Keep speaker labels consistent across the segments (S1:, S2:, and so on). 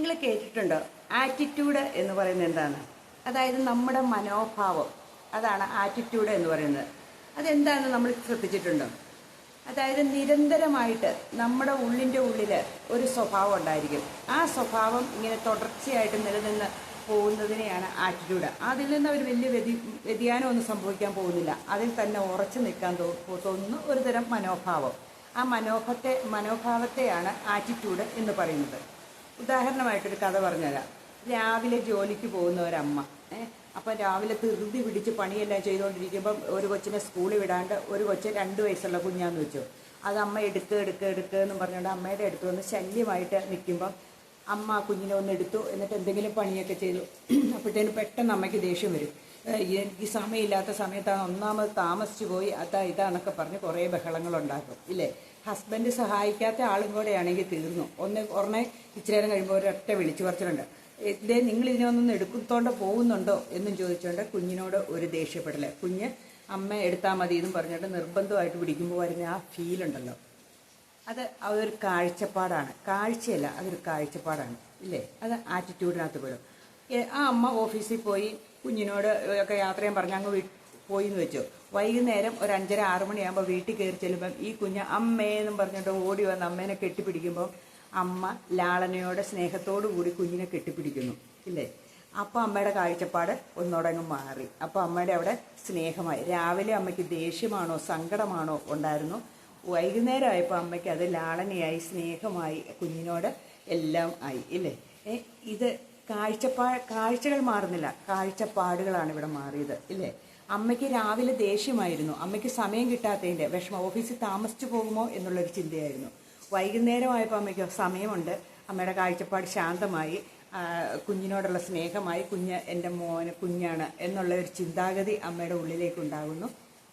S1: നിങ്ങൾ കേട്ടിട്ടുണ്ടോ? ആറ്റിറ്റ്യൂഡ് എന്ന് പറയുന്നത് എന്താണ്? അതായത് നമ്മുടെ മനോഭാവം. അതാണ് ആറ്റിറ്റ്യൂഡ് എന്ന് പറയുന്നത്. അതെന്താണ് നമ്മൾ ശ്രദ്ധിച്ചിട്ടുണ്ടോ? അതായത് നിരന്തരമായിട്ട് നമ്മുടെ ഉള്ളിന്റെ ഉള്ളിൽ ഒരു സ്വഭാവം ഉണ്ടായിരിക്കും. ആ സ്വഭാവം ഇങ്ങനെ തുടർച്ചയായിട്ട് നിലനിന്ന് പോകുന്നതിനെയാണ് ആറ്റിറ്റ്യൂഡ് അതിൽ നിന്ന് ഒരു വലിയ വ്യതി വ്യതിയാനമൊന്നും സംഭവിക്കാൻ പോകുന്നില്ല. അതിൽ തന്നെ ഉറച്ചു നിൽക്കാൻ തോന്നുന്നു ഒരു തരം മനോഭാവം. ആ മനോഭത്തെ മനോഭാവത്തെയാണ് ആറ്റിറ്റ്യൂഡ് എന്ന് പറയുന്നത്. ഉദാഹരണമായിട്ടൊരു കഥ പറഞ്ഞുതരാം. രാവിലെ ജോലിക്ക് പോകുന്ന ഒരമ്മ അപ്പം രാവിലെ തിരുതി പിടിച്ച് പണിയെല്ലാം ചെയ്തുകൊണ്ടിരിക്കുമ്പം ഒരു കൊച്ചിനെ സ്കൂളിൽ വിടാണ്ട് ഒരു കൊച്ച് രണ്ട് വയസ്സുള്ള കുഞ്ഞാന്ന് വെച്ചു. അത് അമ്മ എടുക്കുക എടുക്കുക എടുക്കുക എന്ന് പറഞ്ഞുകൊണ്ട് അമ്മയുടെ അടുത്ത് വന്ന് ശല്യമായിട്ട് നിൽക്കുമ്പം അമ്മ ആ കുഞ്ഞിനെ ഒന്ന് എടുത്തു എന്നിട്ട് എന്തെങ്കിലും പണിയൊക്കെ ചെയ്തു. അപ്പോഴത്തേനും പെട്ടെന്ന് അമ്മയ്ക്ക് ദേഷ്യം വരും. എനിക്ക് സമയമില്ലാത്ത സമയത്താണ് ഒന്നാമത് താമസിച്ചു പോയി. അതാ ഇതാണെന്നൊക്കെ പറഞ്ഞ് കുറേ ബഹളങ്ങളുണ്ടാക്കും ഇല്ലേ? ഹസ്ബൻഡ് സഹായിക്കാത്ത ആളും കൂടെ ആണെങ്കിൽ തീർന്നു. ഒന്ന് ഉടനെ ഇച്ചിരി നേരം കഴിയുമ്പോൾ ഒരൊറ്റ വിളിച്ചു പറിച്ചിട്ടുണ്ട് ഇതേ നിങ്ങൾ ഇതിനൊന്നും എടുക്കത്തോണ്ട് പോകുന്നുണ്ടോ എന്നും ചോദിച്ചുകൊണ്ട് കുഞ്ഞിനോട് ഒരു ദേഷ്യപ്പെടൽ. കുഞ്ഞ് അമ്മ എടുത്താൽ മതി എന്നും പറഞ്ഞിട്ട് നിർബന്ധമായിട്ട് പിടിക്കുമ്പോൾ വരുന്ന ആ ഫീലുണ്ടല്ലോ അത് അതൊരു കാഴ്ചപ്പാടാണ്. കാഴ്ചയല്ല അതൊരു കാഴ്ചപ്പാടാണ്. ഇല്ലേ? അത് ആറ്റിറ്റ്യൂഡിനകത്ത് പെടും. ആ അമ്മ ഓഫീസിൽ പോയി കുഞ്ഞിനോട് ഒക്കെ യാത്രയും പറഞ്ഞ് അങ്ങ് പോയി എന്ന് വെച്ചു. വൈകുന്നേരം ഒരു അഞ്ചര ആറ് മണിയാകുമ്പോൾ വീട്ടിൽ കയറി ചെല്ലുമ്പം ഈ കുഞ്ഞ് അമ്മേന്നും പറഞ്ഞിട്ട് ഓടി വന്ന് അമ്മേനെ കെട്ടിപ്പിടിക്കുമ്പോൾ അമ്മ ലാളനയോടെ സ്നേഹത്തോടു കൂടി കുഞ്ഞിനെ കെട്ടിപ്പിടിക്കുന്നു. ഇല്ലേ? അപ്പോൾ അമ്മയുടെ കാഴ്ചപ്പാട് ഒന്നോടങ്ങ് മാറി. അപ്പോൾ അമ്മയുടെ അവിടെ സ്നേഹമായി. രാവിലെ അമ്മയ്ക്ക് ദേഷ്യമാണോ സങ്കടമാണോ ഉണ്ടായിരുന്നു? വൈകുന്നേരം ആയപ്പോൾ അമ്മയ്ക്ക് അത് ലാളനയായി സ്നേഹമായി കുഞ്ഞിനോട് എല്ലാം ആയി. ഇല്ലേ? ഇത് കാഴ്ചപ്പാ കാഴ്ചകൾ മാറുന്നില്ല. കാഴ്ചപ്പാടുകളാണ് ഇവിടെ മാറിയത്. ഇല്ലേ? അമ്മയ്ക്ക് രാവിലെ ദേഷ്യമായിരുന്നു. അമ്മയ്ക്ക് സമയം കിട്ടാത്തതിന്റെ വിഷമം ഓഫീസിൽ താമസിച്ചു പോകുമോ എന്നുള്ളൊരു ചിന്തയായിരുന്നു. വൈകുന്നേരമായപ്പോൾ അമ്മയ്ക്ക് സമയമുണ്ട്. അമ്മയുടെ കാഴ്ചപ്പാട് ശാന്തമായി. കുഞ്ഞിനോടുള്ള സ്നേഹമായി. കുഞ്ഞ് എന്റെ മോന് കുഞ്ഞാണ് എന്നുള്ള ഒരു ചിന്താഗതി അമ്മയുടെ ഉള്ളിലേക്ക് ഉണ്ടാകുന്നു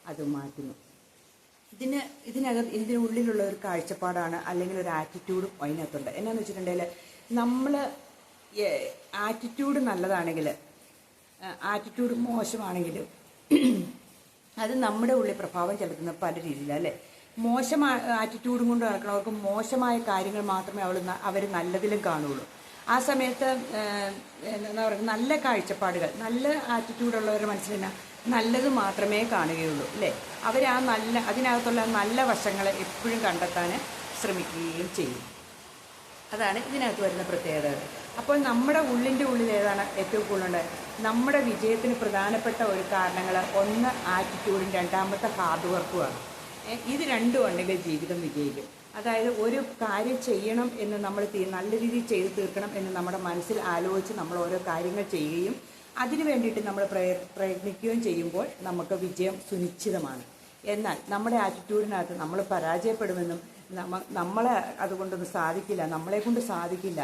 S1: അത് മാറ്റുന്നു. ഇതിന് ഇതിനകത്ത് ഇതിന്റെ ഉള്ളിലുള്ള ഒരു കാഴ്ചപ്പാടാണ് അല്ലെങ്കിൽ ഒരു ആറ്റിറ്റ്യൂഡും അതിനകത്തുണ്ട്. എന്നാന്ന് വെച്ചിട്ടുണ്ടെങ്കിൽ നമ്മൾ ആറ്റിറ്റ്യൂഡ് നല്ലതാണെങ്കിൽ ആറ്റിറ്റ്യൂഡ് മോശമാണെങ്കിലും അത് നമ്മുടെ ഉള്ളിൽ പ്രഭാവം ചെലുത്തുന്ന പല രീതിയിലാണ് അല്ലേ? മോശം ആറ്റിറ്റ്യൂഡും കൊണ്ട് നടക്കുന്നവർക്ക് മോശമായ കാര്യങ്ങൾ മാത്രമേ അവൾ അവർ നല്ലതിലും കാണുള്ളൂ. ആ സമയത്ത് എന്താ പറയുക നല്ല കാഴ്ചപ്പാടുകൾ നല്ല ആറ്റിറ്റ്യൂഡുള്ളവരുടെ മനസ്സിലെന്നാ നല്ലത് മാത്രമേ കാണുകയുള്ളൂ അല്ലേ? അവർ ആ നല്ല അതിനകത്തുള്ള നല്ല വശങ്ങളെ എപ്പോഴും കണ്ടെത്താൻ ശ്രമിക്കുകയും ചെയ്യും. അതാണ് ഇതിനകത്ത് വരുന്ന പ്രത്യേകത. അപ്പോൾ നമ്മുടെ ഉള്ളിന്റെ ഉള്ളിൽ ഏതാണ് ഏറ്റവും കൂടുതലുണ്ട്? നമ്മുടെ വിജയത്തിന് പ്രധാനപ്പെട്ട ഒരു കാരണങ്ങൾ ഒന്ന് ആറ്റിറ്റ്യൂഡും രണ്ടാമത്തെ ഹാർഡ് വർക്കുമാണ് ഇത് രണ്ടും ഉണ്ടെങ്കിൽ ജീവിതം വിജയിക്കും. അതായത് ഒരു കാര്യം ചെയ്യണം എന്ന് നമ്മൾ നല്ല രീതിയിൽ ചെയ്തു തീർക്കണം എന്ന് നമ്മുടെ മനസ്സിൽ ആലോചിച്ച് നമ്മൾ ഓരോ കാര്യങ്ങൾ ചെയ്യുകയും അതിനു വേണ്ടിയിട്ട് നമ്മൾ പ്രയ- പ്രയത്നിക്കുകയും ചെയ്യുമ്പോൾ നമുക്ക് വിജയം സുനിശ്ചിതമാണ്. എന്നാൽ നമ്മുടെ ആറ്റിറ്റ്യൂഡിനകത്ത് നമ്മൾ പരാജയപ്പെടുമെന്നും നമ്മ നമ്മളെ അതുകൊണ്ടൊന്നും സാധിക്കില്ല നമ്മളെ കൊണ്ട് സാധിക്കില്ല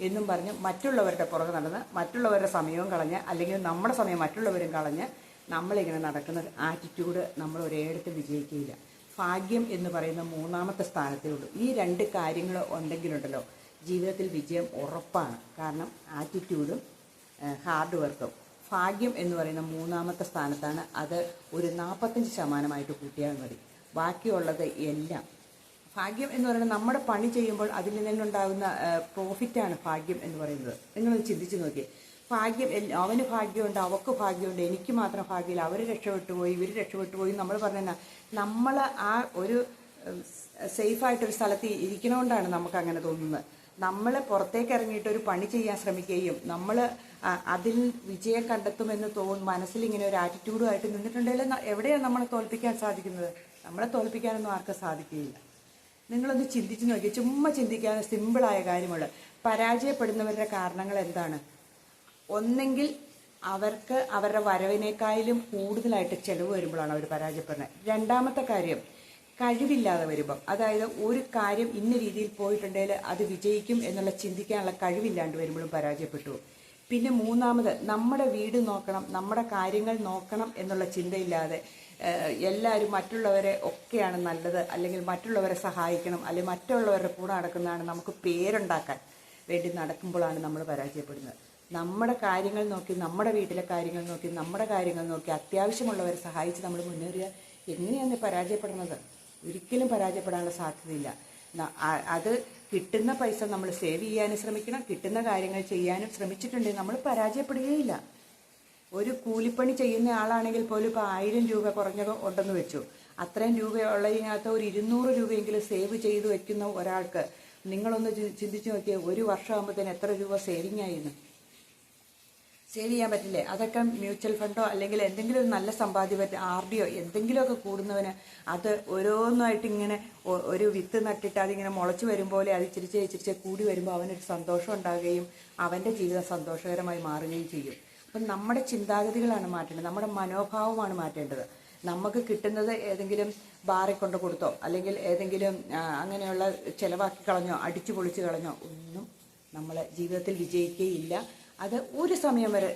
S1: എന്നും പറഞ്ഞ് മറ്റുള്ളവരുടെ പുറകെ നടന്ന് മറ്റുള്ളവരുടെ സമയവും കളഞ്ഞ് അല്ലെങ്കിൽ നമ്മുടെ സമയം മറ്റുള്ളവരും കളഞ്ഞ് നമ്മളിങ്ങനെ നടക്കുന്ന ആറ്റിറ്റ്യൂഡ് നമ്മൾ ഒരിടത്ത് വിജയിക്കുകയില്ല. ഭാഗ്യം എന്ന് പറയുന്ന മൂന്നാമത്തെ സ്ഥാനത്തേ ഉള്ളൂ. ഈ രണ്ട് കാര്യങ്ങൾ ഉണ്ടെങ്കിലുണ്ടല്ലോ ജീവിതത്തിൽ വിജയം ഉറപ്പാണ്. കാരണം ആറ്റിറ്റ്യൂഡും ഹാർഡ് വർക്കും ഭാഗ്യം എന്ന് പറയുന്ന മൂന്നാമത്തെ സ്ഥാനത്താണ് അത് ഒരു നാൽപ്പത്തഞ്ച് ശതമാനമായിട്ട് കൂട്ടിയാൽ മതി. ബാക്കിയുള്ളത് എല്ലാം ഭാഗ്യം എന്ന് പറയുന്നത് നമ്മുടെ പണി ചെയ്യുമ്പോൾ അതിൽ നിന്നുണ്ടാകുന്ന പ്രോഫിറ്റാണ് ഭാഗ്യം എന്ന് പറയുന്നത്. നിങ്ങളൊന്ന് ചിന്തിച്ചു നോക്കിയേ ഭാഗ്യം അവന് ഭാഗ്യമുണ്ട് അവക്ക് ഭാഗ്യമുണ്ട് എനിക്ക് മാത്രം ഭാഗ്യമില്ല അവർ രക്ഷപ്പെട്ടു പോയി ഇവർ രക്ഷപ്പെട്ടു പോയി നമ്മൾ പറഞ്ഞ നമ്മൾ ആ ഒരു സേഫായിട്ടൊരു സ്ഥലത്ത് ഇരിക്കണോണ്ടാണ് നമുക്ക് അങ്ങനെ തോന്നുന്നത്. നമ്മൾ പുറത്തേക്ക് ഇറങ്ങിയിട്ട് ഒരു പണി ചെയ്യാൻ ശ്രമിക്കുകയും നമ്മൾ അതിൽ വിജയം കണ്ടെത്തുമെന്ന് തോന്നും മനസ്സിൽ ഇങ്ങനെ ഒരു ആറ്റിറ്റ്യൂഡുമായിട്ട് നിന്നിട്ടുണ്ടെങ്കിൽ എവിടെയാണ് നമ്മളെ തോൽപ്പിക്കാൻ സാധിക്കുന്നത്? നമ്മളെ തോൽപ്പിക്കാനൊന്നും ആർക്കും സാധിക്കുകയില്ല. നിങ്ങളൊന്ന് ചിന്തിച്ചു നോക്കി. ചുമ്മാ ചിന്തിക്കാൻ സിമ്പിളായ കാര്യമുള്ളൂ പരാജയപ്പെടുന്നവരുടെ കാരണങ്ങൾ എന്താണ്? ഒന്നെങ്കിൽ അവർക്ക് അവരുടെ വരവിനേക്കാളും കൂടുതലായിട്ട് ചെലവ് വരുമ്പോഴാണ് അവർ പരാജയപ്പെടുന്നത്. രണ്ടാമത്തെ കാര്യം കഴിവില്ലാതെ വരുമ്പം. അതായത് ഒരു കാര്യം ഇന്ന രീതിയിൽ പോയിട്ടുണ്ടെങ്കിൽ അത് വിജയിക്കും എന്നുള്ള ചിന്തിക്കാനുള്ള കഴിവില്ലാണ്ട് വരുമ്പോഴും പരാജയപ്പെട്ടു. പിന്നെ മൂന്നാമത് നമ്മുടെ വീട് നോക്കണം നമ്മുടെ കാര്യങ്ങൾ നോക്കണം എന്നുള്ള ചിന്തയില്ലാതെ എല്ലാവരും മറ്റുള്ളവരെ ഒക്കെയാണ് നല്ലത്. അല്ലെങ്കിൽ മറ്റുള്ളവരെ സഹായിക്കണം. അല്ലെങ്കിൽ മറ്റുള്ളവരുടെ കൂടെ നടക്കുന്നതാണ് നമുക്ക് പേരുണ്ടാക്കാൻ വേണ്ടി നടക്കുമ്പോഴാണ് നമ്മൾ പരാജയപ്പെടുന്നത്. നമ്മുടെ കാര്യങ്ങൾ നോക്കി നമ്മുടെ വീട്ടിലെ കാര്യങ്ങൾ നോക്കി നമ്മുടെ കാര്യങ്ങൾ നോക്കി അത്യാവശ്യമുള്ളവരെ സഹായിച്ച് നമ്മൾ മുന്നേറിയാൽ എങ്ങനെയാണ് പരാജയപ്പെടുന്നത്? ഒരിക്കലും പരാജയപ്പെടാനുള്ള സാധ്യതയില്ല. അത് കിട്ടുന്ന പൈസ നമ്മൾ സേവ് ചെയ്യാനും ശ്രമിക്കണം. കിട്ടുന്ന കാര്യങ്ങൾ ചെയ്യാനും ശ്രമിച്ചിട്ടുണ്ടെങ്കിൽ നമ്മൾ പരാജയപ്പെടുകയില്ല. ഒരു കൂലിപ്പണി ചെയ്യുന്ന ആളാണെങ്കിൽ പോലും ഇപ്പോൾ ആയിരം രൂപ കുറഞ്ഞത് ഉണ്ടെന്ന് വെച്ചു. അത്രയും രൂപ ഉള്ളതിനകത്ത് ഒരു ഇരുന്നൂറ് രൂപയെങ്കിലും സേവ് ചെയ്ത് വെക്കുന്ന ഒരാൾക്ക് നിങ്ങളൊന്ന് ചിന്തിച്ചു നോക്കിയാൽ ഒരു വർഷമാകുമ്പോഴത്തേന് എത്ര രൂപ സേവിങ് ആയിരുന്നു സേവ് ചെയ്യാൻ പറ്റില്ലേ? അതൊക്കെ മ്യൂച്വൽ ഫണ്ടോ അല്ലെങ്കിൽ എന്തെങ്കിലും ഒരു നല്ല സമ്പാദ്യം ആർ ഡിയോ എന്തെങ്കിലുമൊക്കെ കൂടുന്നവന് അത് ഓരോന്നായിട്ട് ഇങ്ങനെ ഒരു വിത്ത് നട്ടിട്ട് അതിങ്ങനെ മുളച്ചു വരും പോലെ അത് ഇച്ചിരിച്ച് ഇച്ചിരിച്ച് കൂടി വരുമ്പോൾ അവനൊരു സന്തോഷം ഉണ്ടാകുകയും അവന്റെ ജീവിതം സന്തോഷകരമായി മാറുകയും ചെയ്യും. അപ്പം നമ്മുടെ ചിന്താഗതികളാണ് മാറ്റേണ്ടത്. നമ്മുടെ മനോഭാവമാണ് മാറ്റേണ്ടത്. നമുക്ക് കിട്ടുന്നത് ഏതെങ്കിലും ബാറിൽ കൊണ്ട് കൊടുത്തോ അല്ലെങ്കിൽ ഏതെങ്കിലും അങ്ങനെയുള്ള ചിലവാക്കി കളഞ്ഞോ അടിച്ചു പൊളിച്ച് കളഞ്ഞോ ഒന്നും നമ്മൾ ജീവിതത്തിൽ വിജയിക്കുകയില്ല. അത് ഒരു സമയം വരെ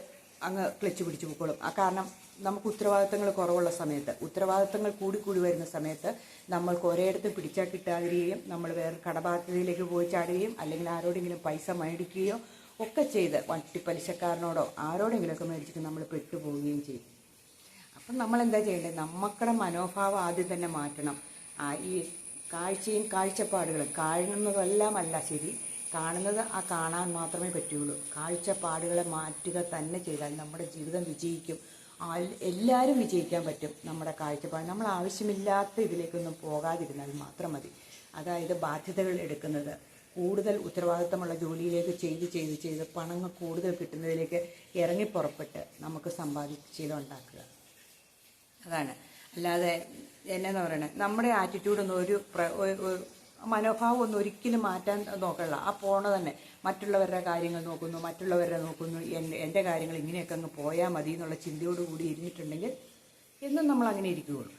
S1: അങ്ങ് ക്ലച്ച് പിടിച്ചു പോയിക്കോളും ആ കാരണം നമുക്ക് ഉത്തരവാദിത്തങ്ങൾ കുറവുള്ള സമയത്ത് ഉത്തരവാദിത്തങ്ങൾ കൂടി കൂടി വരുന്ന സമയത്ത് നമ്മൾക്ക് ഒരിടത്തും പിടിച്ചാൽ കിട്ടാതിരിക്കുകയും നമ്മൾ വേറെ കടബാധ്യതയിലേക്ക് പോയി ചാടുകയും അല്ലെങ്കിൽ ആരോടെങ്കിലും പൈസ മേടിക്കുകയോ ഒക്കെ ചെയ്ത് വട്ടിപ്പലിശക്കാരനോടോ ആരോടെങ്കിലുമൊക്കെ മേടിച്ചിട്ട് നമ്മൾ പെട്ടുപോവുകയും ചെയ്യും. അപ്പം നമ്മൾ എന്താ ചെയ്യേണ്ടത്? നമുക്കുടെ മനോഭാവം ആദ്യം തന്നെ മാറ്റണം. ഈ കാഴ്ചയും കാഴ്ചപ്പാടുകളും കാണുന്നതെല്ലാം അല്ല ശരി. കാണുന്നത് ആ കാണാൻ മാത്രമേ പറ്റുകയുള്ളൂ കാഴ്ചപ്പാടുകളെ മാറ്റുക തന്നെ ചെയ്താൽ നമ്മുടെ ജീവിതം വിജയിക്കും. എല്ലാവരും വിജയിക്കാൻ പറ്റും നമ്മുടെ കാഴ്ചപ്പാട്. നമ്മൾ ആവശ്യമില്ലാത്ത ഇതിലേക്കൊന്നും പോകാതിരുന്നാൽ മാത്രം മതി. അതായത് ബാധ്യതകൾ എടുക്കുന്നത്. കൂടുതൽ ഉത്തരവാദിത്തമുള്ള ജോലിയിലേക്ക് ചെയ്ത് ചെയ്ത് ചെയ്ത് പണങ്ങൾ കൂടുതൽ കിട്ടുന്നതിലേക്ക് ഇറങ്ങി പുറപ്പെട്ട് നമുക്ക് സമ്പാദിച്ച് ശീലം ഉണ്ടാക്കുക. അതാണ്. അല്ലാതെ എന്നാന്ന് പറയണത് നമ്മുടെ ആറ്റിറ്റ്യൂഡൊന്നും ഒരു മനോഭാവം ഒന്നും ഒരിക്കലും മാറ്റാൻ നോക്കല്ല ആ പോണ തന്നെ. മറ്റുള്ളവരുടെ കാര്യങ്ങൾ നോക്കുന്നു മറ്റുള്ളവരുടെ നോക്കുന്നു. എന്റെ എന്റെ കാര്യങ്ങൾ ഇങ്ങനെയൊക്കെ അങ്ങ് പോയാൽ മതി എന്നുള്ള ചിന്തയോടുകൂടി ഇരുന്നിട്ടുണ്ടെങ്കിൽ എന്നും നമ്മൾ അങ്ങനെ ഇരിക്കുകയുള്ളൂ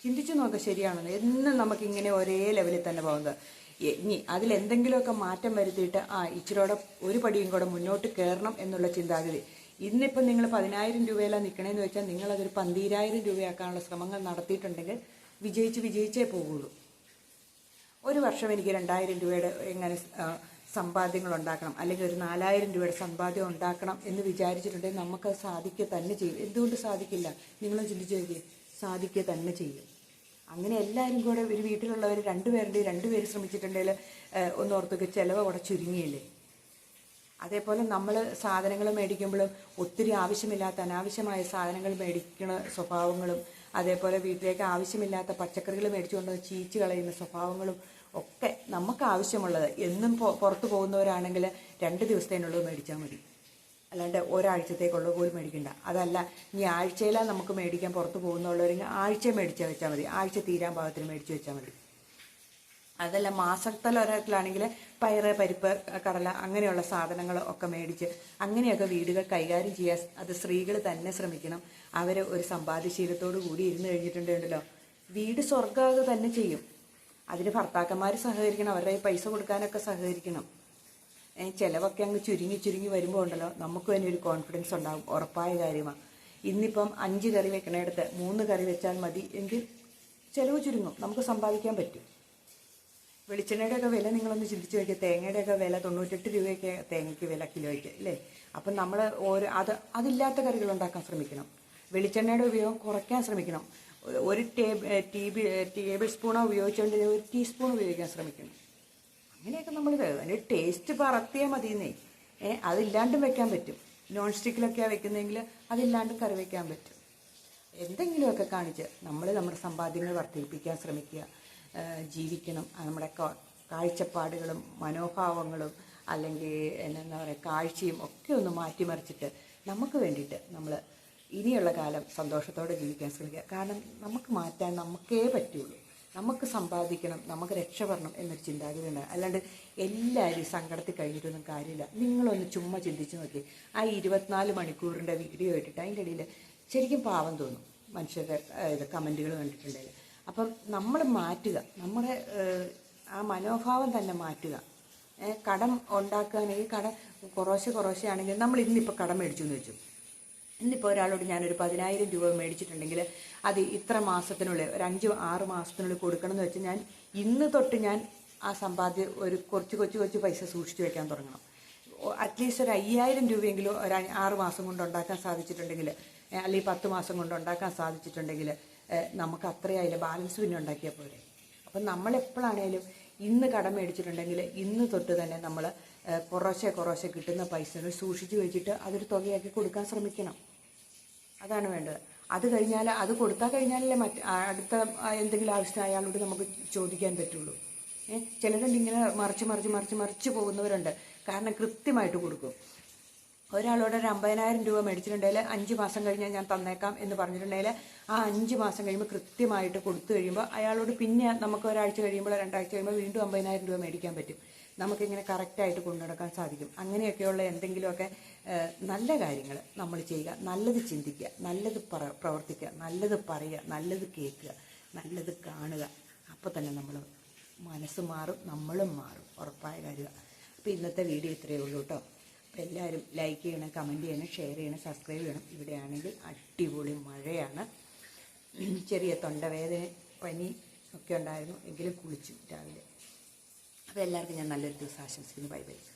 S1: ചിന്തിച്ചു നോക്കുക ശരിയാണെന്ന്. എന്നും നമുക്കിങ്ങനെ ഒരേ ലെവലിൽ തന്നെ പോകുന്നത്. ഇനി അതിലെന്തെങ്കിലുമൊക്കെ മാറ്റം വരുത്തിയിട്ട് ആ ഇച്ചിരിയോടെ ഒരു പടിയും കൂടെ മുന്നോട്ട് കയറണം എന്നുള്ള ചിന്താഗതി. ഇന്നിപ്പം നിങ്ങൾ പതിനായിരം രൂപയിലാണ് നിൽക്കണമെന്ന് വെച്ചാൽ നിങ്ങളതൊരു പന്തീരായിരം രൂപയാക്കാനുള്ള ശ്രമങ്ങൾ നടത്തിയിട്ടുണ്ടെങ്കിൽ വിജയിച്ച് വിജയിച്ചേ പോകുള്ളൂ ഒരു വർഷം എനിക്ക് രണ്ടായിരം രൂപയുടെ എങ്ങനെ സമ്പാദ്യങ്ങൾ ഉണ്ടാക്കണം അല്ലെങ്കിൽ ഒരു നാലായിരം രൂപയുടെ സമ്പാദ്യം ഉണ്ടാക്കണം എന്ന് വിചാരിച്ചിട്ടുണ്ടെങ്കിൽ നമുക്കത് സാധിക്കുക തന്നെ ചെയ്യും. എന്തുകൊണ്ട് സാധിക്കില്ല? നിങ്ങളും ചിന്തിച്ച് നോക്കി സാധിക്കുക തന്നെ ചെയ്യും. അങ്ങനെ എല്ലാവരും കൂടെ ഒരു വീട്ടിലുള്ളവർ രണ്ടുപേരുടെ രണ്ടുപേര് ശ്രമിച്ചിട്ടുണ്ടെങ്കിൽ ഒന്ന് ഓർത്തൊക്കെ ചിലവ് അവിടെ ചുരുങ്ങിയില്ലേ? അതേപോലെ നമ്മൾ സാധനങ്ങൾ മേടിക്കുമ്പോഴും ഒത്തിരി ആവശ്യമില്ലാത്ത അനാവശ്യമായ സാധനങ്ങൾ മേടിക്കുന്ന സ്വഭാവങ്ങളും അതേപോലെ വീട്ടിലേക്ക് ആവശ്യമില്ലാത്ത പച്ചക്കറികൾ മേടിച്ചുകൊണ്ട് ചീച്ച് കളയുന്ന സ്വഭാവങ്ങളും ഒക്കെ നമുക്ക് ആവശ്യമുള്ളത്. എന്നും പുറത്ത് പോകുന്നവരാണെങ്കിൽ രണ്ട് ദിവസത്തേനുള്ളത് മേടിച്ചാൽ മതി. അല്ലാണ്ട് ഒരാഴ്ചത്തേക്കുള്ള പോലും മേടിക്കണ്ട. അതല്ല ഇനി ആഴ്ചയിലാണ് നമുക്ക് മേടിക്കാൻ പുറത്ത് പോകുന്നുള്ളവരെങ്കിൽ ആഴ്ച മേടിച്ചാൽ വെച്ചാൽ മതി. ആഴ്ച തീരാൻ പാകത്തിന് മേടിച്ച് വെച്ചാൽ മതി. അതല്ല മാസത്തലൊരത്തിലാണെങ്കിൽ പയറ് പരിപ്പ് കടല അങ്ങനെയുള്ള സാധനങ്ങൾ ഒക്കെ മേടിച്ച് അങ്ങനെയൊക്കെ വീടുകൾ കൈകാര്യം ചെയ്യാൻ അത് സ്ത്രീകൾ തന്നെ ശ്രമിക്കണം. അവർ ഒരു സമ്പാദ്യശീലത്തോടു കൂടി ഇരുന്ന് കഴിഞ്ഞിട്ടുണ്ടല്ലോ വീട് സ്വർഗമാകുക തന്നെ ചെയ്യും. അതിന് ഭർത്താക്കന്മാർ സഹകരിക്കണം അവരുടെ പൈസ കൊടുക്കാനൊക്കെ സഹകരിക്കണം. ചിലവൊക്കെ അങ്ങ് ചുരുങ്ങി ചുരുങ്ങി വരുമ്പോൾ ഉണ്ടല്ലോ നമുക്ക് തന്നെ ഒരു കോൺഫിഡൻസ് ഉണ്ടാകും ഉറപ്പായ കാര്യമാണ് ഇന്നിപ്പം അഞ്ച് കറി വെക്കണയിടത്ത് മൂന്ന് കറി വെച്ചാൽ മതി എങ്കിൽ ചിലവ് ചുരുങ്ങും നമുക്ക് സമ്പാദിക്കാൻ പറ്റും. വെളിച്ചെണ്ണയുടെ ഒക്കെ വില നിങ്ങളൊന്ന് ചിന്തിച്ച് തേങ്ങയുടെ ഒക്കെ വില തൊണ്ണൂറ്റെട്ട് രൂപയൊക്കെ തേങ്ങയ്ക്ക് വില കിലോയ്ക്ക് അല്ലേ അപ്പം നമ്മൾ ഓരോ അത് അതില്ലാത്ത കറികൾ ഉണ്ടാക്കാൻ ശ്രമിക്കണം. വെളിച്ചെണ്ണയുടെ ഉപയോഗം കുറയ്ക്കാൻ ശ്രമിക്കണം. ഒരു ടേബിൾ ടീബി ടേബിൾ സ്പൂണോ ഉപയോഗിച്ചുകൊണ്ട് ഒരു ടീസ്പൂൺ ഉപയോഗിക്കാൻ ശ്രമിക്കണം. അങ്ങനെയൊക്കെ നമ്മൾ അതിന്റെ ടേസ്റ്റ് പറത്തിയാൽ മതിയെന്നേ. ഏ അതില്ലാണ്ടും വെക്കാൻ പറ്റും. നോൺ സ്റ്റിക്കിലൊക്കെയാണ് വെക്കുന്നതെങ്കിൽ അതില്ലാണ്ടും കറി വയ്ക്കാൻ പറ്റും. എന്തെങ്കിലുമൊക്കെ കാണിച്ച് നമ്മൾ നമ്മുടെ സമ്പാദ്യങ്ങൾ വർദ്ധിപ്പിക്കാൻ ശ്രമിക്കുക. ജീവിക്കണം. നമ്മുടെ കാഴ്ചപ്പാടുകളും മനോഭാവങ്ങളും അല്ലെങ്കിൽ എന്താ പറയുക കാഴ്ചയും ഒക്കെ ഒന്ന് മാറ്റിമറിച്ചിട്ട് നമുക്ക് വേണ്ടിയിട്ട് നമ്മൾ ഇനിയുള്ള കാലം സന്തോഷത്തോടെ ജീവിക്കാൻ ശ്രമിക്കുക. കാരണം നമുക്ക് മാറ്റാൻ നമുക്കേ പറ്റുള്ളൂ. നമുക്ക് സമ്പാദിക്കണം നമുക്ക് രക്ഷപ്പെടണം എന്നൊരു ചിന്താഗതി ഉണ്ട് അല്ലാണ്ട് എല്ലാവരും സങ്കടത്തിൽ കഴിഞ്ഞിട്ടൊന്നും കാര്യമില്ല. നിങ്ങളൊന്ന് ചുമ്മാ ചിന്തിച്ച് നോക്കി. ആ ഇരുപത്തിനാല് മണിക്കൂറിന്റെ വീഡിയോ ഇട്ടിട്ട് അതിന്റെ ഇടയിൽ ശരിക്കും പാവം തോന്നും മനുഷ്യരുടെ ഇത് കമന്റുകൾ കണ്ടിട്ടുണ്ടെങ്കിൽ. അപ്പം നമ്മൾ മാറ്റുക. നമ്മുടെ ആ മനോഭാവം തന്നെ മാറ്റുക. കടം ഉണ്ടാക്കുകയാണെങ്കിൽ കടം കുറേശ്ശെ ആണെങ്കിൽ നമ്മൾ ഇന്നിപ്പോൾ കടം മേടിച്ചു എന്ന് വെച്ചു. ഇന്നിപ്പോൾ ഒരാളോട് ഞാനൊരു പതിനായിരം രൂപ മേടിച്ചിട്ടുണ്ടെങ്കിൽ അത് ഇത്ര മാസത്തിനുള്ളിൽ ഒരു അഞ്ച് ആറ് മാസത്തിനുള്ളിൽ കൊടുക്കണം എന്ന് വെച്ചാൽ ഞാൻ ഇന്ന് തൊട്ട് ഞാൻ ആ സമ്പാദ്യം ഒരു കുറച്ച് കൊച്ചു കൊച്ചു പൈസ സൂക്ഷിച്ചു വെക്കാൻ തുടങ്ങണം. അറ്റ്ലീസ്റ്റ് ഒരു അയ്യായിരം രൂപയെങ്കിലും ഒരു ആറ് മാസം കൊണ്ട് ഉണ്ടാക്കാൻ സാധിച്ചിട്ടുണ്ടെങ്കിൽ അല്ലെങ്കിൽ പത്ത് മാസം കൊണ്ട് ഉണ്ടാക്കാൻ സാധിച്ചിട്ടുണ്ടെങ്കിൽ നമുക്ക് അത്രയായില്ല ബാലൻസ് പിന്നെ ഉണ്ടാക്കിയാൽ പോരെ. അപ്പം നമ്മളെപ്പോഴാണേലും ഇന്ന് കടം മേടിച്ചിട്ടുണ്ടെങ്കിൽ ഇന്ന് തൊട്ട് തന്നെ നമ്മൾ കുറേശ്ശെ കുറേശ്ശെ കിട്ടുന്ന പൈസകൾ സൂക്ഷിച്ചു വെച്ചിട്ട് അതൊരു തുകയാക്കി കൊടുക്കാൻ ശ്രമിക്കണം. അതാണ് വേണ്ടത്. അത് കഴിഞ്ഞാൽ അത് കൊടുത്താൽ കഴിഞ്ഞാലല്ലേ മറ്റ് അടുത്ത എന്തെങ്കിലും ആവശ്യത്തിന് അയാളോട് നമുക്ക് ചോദിക്കാൻ പറ്റുള്ളൂ. ചിലരുണ്ട് ഇങ്ങനെ മറിച്ച് മറിച്ച് മറിച്ച് മറിച്ച് പോകുന്നവരുണ്ട്. കാരണം കൃത്യമായിട്ട് കൊടുക്കും. ഒരാളോട് ഒരു അമ്പതിനായിരം രൂപ മേടിച്ചിട്ടുണ്ടെങ്കിൽ അഞ്ച് മാസം കഴിഞ്ഞാൽ ഞാൻ തന്നേക്കാം എന്ന് പറഞ്ഞിട്ടുണ്ടെങ്കിൽ ആ അഞ്ച് മാസം കഴിയുമ്പോൾ കൃത്യമായിട്ട് കൊടുത്തു കഴിയുമ്പോൾ അയാളോട് പിന്നെ നമുക്ക് ഒരാഴ്ച കഴിയുമ്പോൾ രണ്ടാഴ്ച കഴിയുമ്പോൾ വീണ്ടും അമ്പതിനായിരം രൂപ മേടിക്കാൻ പറ്റും. നമുക്കിങ്ങനെ കറക്റ്റായിട്ട് കൊണ്ടു നടക്കാൻ സാധിക്കും. അങ്ങനെയൊക്കെയുള്ള എന്തെങ്കിലുമൊക്കെ നല്ല കാര്യങ്ങൾ നമ്മൾ ചെയ്യുക. നല്ലത് ചിന്തിക്കുക. നല്ലത് പറ പ്രവർത്തിക്കുക. നല്ലത് പറയുക. നല്ലത് കേൾക്കുക. നല്ലത് കാണുക. അപ്പോൾ തന്നെ നമ്മൾ മനസ്സ് മാറും. നമ്മളും മാറും. ഉറപ്പായ കാര്യം അപ്പോൾ ഇന്നത്തെ വീഡിയോ ഇത്രയേ ഉള്ളൂ കേട്ടോ അപ്പോൾ എല്ലാവരും ലൈക്ക് ചെയ്യണം കമന്റ് ചെയ്യണം ഷെയർ ചെയ്യണം സബ്സ്ക്രൈബ് ചെയ്യണം. ഇവിടെയാണെങ്കിൽ അടിപൊളി മഴയാണ്. ചെറിയ തൊണ്ടവേദന പനി ഒക്കെ ഉണ്ടായിരുന്നു. എങ്കിലും കുളിച്ചു രാവിലെ. അപ്പോൾ എല്ലാവർക്കും ഞാൻ നല്ലൊരു ദിവസം ആശംസിക്കുന്നു. Bye bye.